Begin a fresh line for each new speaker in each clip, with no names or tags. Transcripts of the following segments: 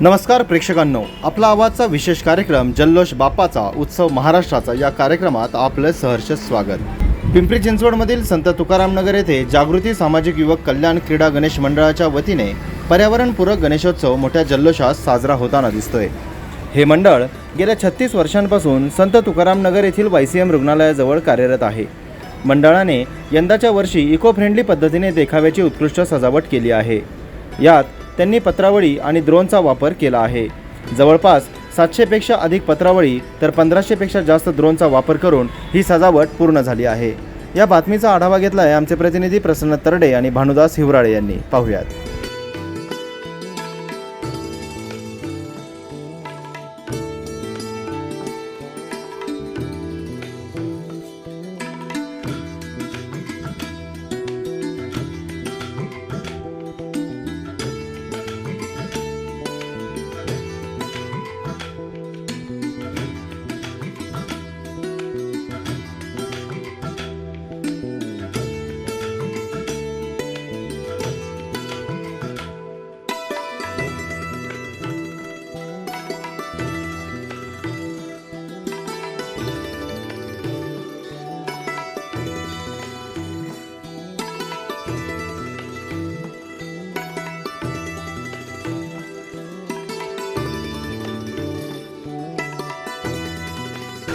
नमस्कार प्रेक्षकांनो. आपला आवाजचा विशेष कार्यक्रम जल्लोष बाप्पाचा उत्सव महाराष्ट्राचा या कार्यक्रमात आपलं सहर्ष स्वागत. पिंपरी चिंचवडमधील संत तुकारामनगर येथे जागृती सामाजिक युवक कल्याण क्रीडा गणेश मंडळाच्या वतीने पर्यावरणपूरक गणेशोत्सव मोठ्या जल्लोषात साजरा होताना दिसतोय. हे मंडळ गेल्या छत्तीस वर्षांपासून संत तुकारामनगर येथील वाय सी एम रुग्णालयाजवळ कार्यरत आहे. मंडळाने यंदाच्या वर्षी इको फ्रेंडली पद्धतीने देखाव्याची उत्कृष्ट सजावट केली आहे. यात त्यांनी पत्रावळी आणि ड्रोनचा वापर केला आहे. जवळपास सातशेपेक्षा अधिक पत्रावळी तर पंधराशेपेक्षा जास्त ड्रोनचा वापर करून ही सजावट पूर्ण झाली आहे. या बातमीचा आढावा घेतला आहे आमचे प्रतिनिधी प्रसन्न तरडे आणि भानुदास हिवराळे यांनी. पाहुयात.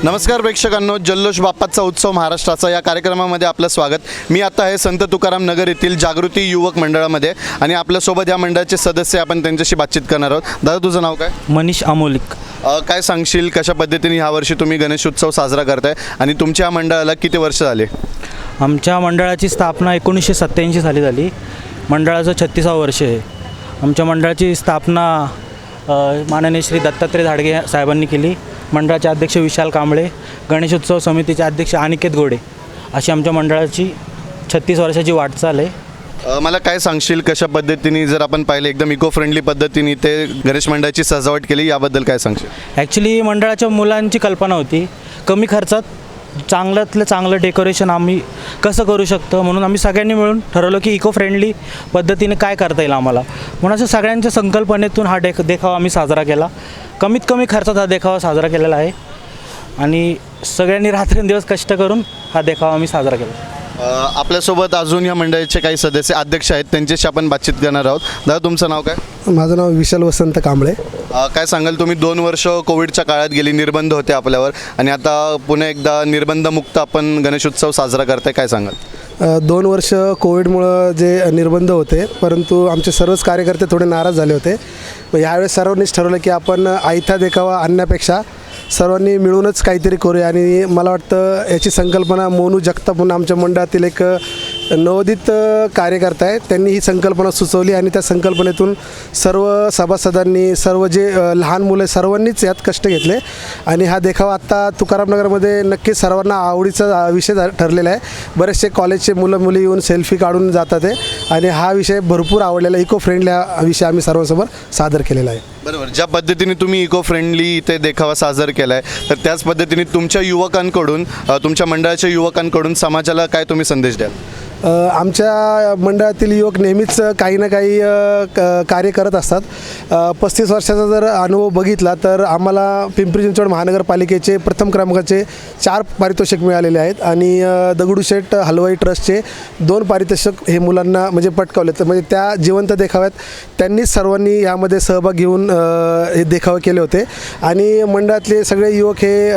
नमस्कार प्रेक्षकांनो जल्लोष बाप्पाचा उत्सव महाराष्ट्राचा या कार्यक्रमामध्ये आपलं स्वागत. मी आता आहे संत तुकाराम नगर येथील जागृती युवक मंडळामध्ये आणि आपल्यासोबत या मंडळाचे सदस्य आपण त्यांच्याशी बातचीत करणार आहोत. दादा तुझं नाव काय?
मनीष अमोलिक
काय सांगशील कशा पद्धतीने ह्या वर्षी तुम्ही गणेश उत्सव साजरा करताय आणि तुमच्या या मंडळाला किती वर्ष झाले?
आमच्या मंडळाची स्थापना एकोणीसशे सत्त्याऐंशी साली झाली. मंडळाचं छत्तीसावं वर्ष आहे. आमच्या मंडळाची स्थापना माननीय श्री दत्तात्रय झाडगे साहेबांनी केली. मंडळाचे अध्यक्ष विशाल कांबळे गणेशोत्सव समितीचे अध्यक्ष अनिकेत गोडे. अशी आमच्या मंडळाची छत्तीस वर्षाची वाटचाल आहे.
मला काय सांगशील कशा पद्धतीने जर आपण पाहिलं एकदम इको फ्रेंडली पद्धतीने ते गणेश मंडळाची सजावट केली याबद्दल काय सांगशील?
ॲक्च्युली मंडळाच्या मुलांची कल्पना होती. कमी खर्चात चांगल्यातलं चांगलं डेकोरेशन आम्ही कसं करू शकतो? म्हणून आम्ही सगळ्यांनी मिळून ठरवलं की इको फ्रेंडली पद्धतीने काय करता येईल आम्हाला. म्हणून अशा सगळ्यांच्या संकल्पनेतून हा डेक देखावा आम्ही साजरा केला. कमीत कमी खर्चात हा देखावा साजरा केलेला आहे. आणि सगळ्यांनी रात्रंदिवस कष्ट करून हा देखावा आम्ही साजरा केला.
आपल्यासोबत अजून या मंडळाचे काही सदस्य अध्यक्ष आहेत त्यांच्याशी आपण बातचीत करणार आहोत. दादा तुमचं नाव काय?
माझं नाव विशाल वसंत कांबळे.
अ, काय सांगाल तुम्ही? दोन वर्ष कोविडच्या काळात गेली निर्बंध होते आपल्यावर. आणि आता पुन्हा एकदा निर्बंधमुक्त आपण गणेशोत्सव साजरा करताय काय सांगाल?
अ, दोन वर्ष कोविडमुळं जे निर्बंध होते परंतु आमचे सर्वच कार्यकर्ते थोडे नाराज झाले होते. मग यावेळेस सर्वांनीच ठरवलं की आपण आयथा देखावा आणण्यापेक्षा सर्वांनी मिळूनच काहीतरी करूया आणि मला वाटतं याची संकल्पना मोनू जगताप म्हणून आमच्या मंडळातील एक नवोदित कार्यकर्ता आहे त्यांनी ही संकल्पना सुचवली आणि त्या संकल्पनेतून सर्व सभासदांनी सर्व जे लहान मुलं सर्वांनीच यात कष्ट घेतले. आणि हा देखावा आत्ता तुकारामनगरमध्ये नक्कीच सर्वांना आवडीचा विषय ठरलेला आहे. बरेचसे कॉलेजचे मुलं मुली येऊन सेल्फी काढून जातात आहे आणि हा विषय भरपूर आवडलेला इको फ्रेंडली हा विषय आम्ही सर्वांसमोर सादर केलेला आहे.
बरोबर. ज्या पद्धतीने तुम्ही इको फ्रेंडली इथे देखावा साजर केला आहे तर त्याच पद्धतीने तुमच्या युवकांकडून अ, तुमच्या मंडळाच्या युवकांकडून समाजाला काय तुम्ही संदेश द्याल?
अ, आमच्या मंडळातील युवक नेहमीच काही ना काही अ, क- कार्य करत असतात. पस्तीस वर्षाचा जर अनुभव बघितला तर आम्हाला पिंपरी चिंचवड महानगरपालिकेचे प्रथम क्रमांकाचे चार पारितोषिक मिळालेले आहेत. आणि अ, दगडूशेठ हलवाई ट्रस्टचे दोन पारितोषिक हे मुलांना म्हणजे पटकावले. तर म्हणजे त्या जिवंत देखाव्यात. त्यांनीच सर्वांनी यामध्ये सहभाग घेऊन हे देखावे केले होते. आणि मंडळातले सगळे युवक हे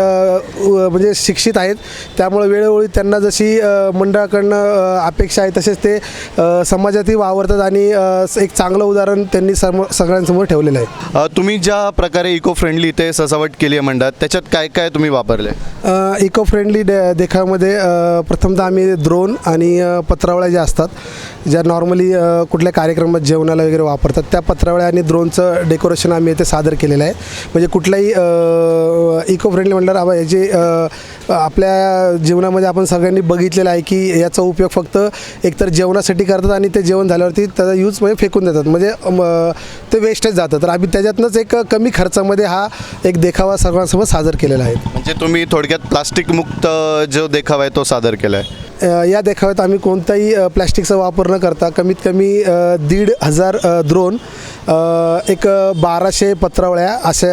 म्हणजे शिक्षित आहेत. त्यामुळे वेळोवेळी त्यांना जशी मंडळाकडनं अपेक्षा आहे तसेच ते समाजातही वावरतात आणि एक चांगलं उदाहरण त्यांनी सम सगळ्यांसमोर ठेवलेलं आहे.
तुम्ही ज्या प्रकारे इको फ्रेंडली इथे सजावट केली आहे मंडळात त्याच्यात काय काय तुम्ही वापरले?
इको फ्रेंडली डे देखाव्यामध्ये प्रथमतः आम्ही ड्रोन आणि पत्रावळ्या ज्या असतात ज्या नॉर्मली कुठल्या कार्यक्रमात जेवणाला वगैरे वापरतात त्या पत्रावळ्या आणि ड्रोनचं डेकोरेशन आम्ही इथे सादर केलेलं आहे. म्हणजे कुठलाही इको फ्रेंडली म्हणल्यावर आबा याचे आपल्या जीवनामध्ये आपण सगळ्यांनी बघितलेलं आहे की याचा उपयोग फक्त एकतर जेवणासाठी करतात आणि ते जेवण झाल्यावरती त्याचा यूज म्हणजे फेकून देतात. म्हणजे ते वेस्टेज जातं. तर आम्ही त्याच्यातनंच एक कमी खर्चामध्ये हा एक देखावा सर्वांसोबत सादर केलेला आहे.
म्हणजे तुम्ही थोडक्यात प्लास्टिक मुक्त जो देखावा आहे तो सादर केला आहे
या देखाव्यात आम्ही कोणताही प्लॅस्टिकचा वापर न करता कमीत कमी दीड हजार द्रोण एक बाराशे पत्रावळ्या अशा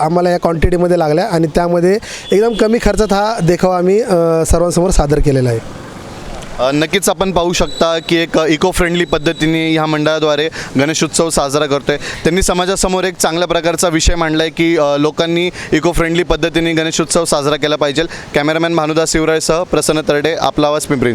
आम्हाला या क्वांटिटीमध्ये लागल्या आणि त्यामध्ये एकदम कमी खर्चात हा देखावा आम्ही सर्वांसमोर सादर केलेला आहे.
नक्कीच आपण पाहू शकता की एक इको फ्रेंडली पद्धतीने ह्या मंडळाद्वारे गणेशोत्सव साजरा करतोय. त्यांनी समाजासमोर एक चांगल्या प्रकारचा विषय मांडला आहे की लोकांनी इको फ्रेंडली पद्धतीने गणेशोत्सव साजरा केला पाहिजे. कॅमेरामॅन भानुदास शिवरायसह प्रसन्न तरडे आपला आवाज पिंपरी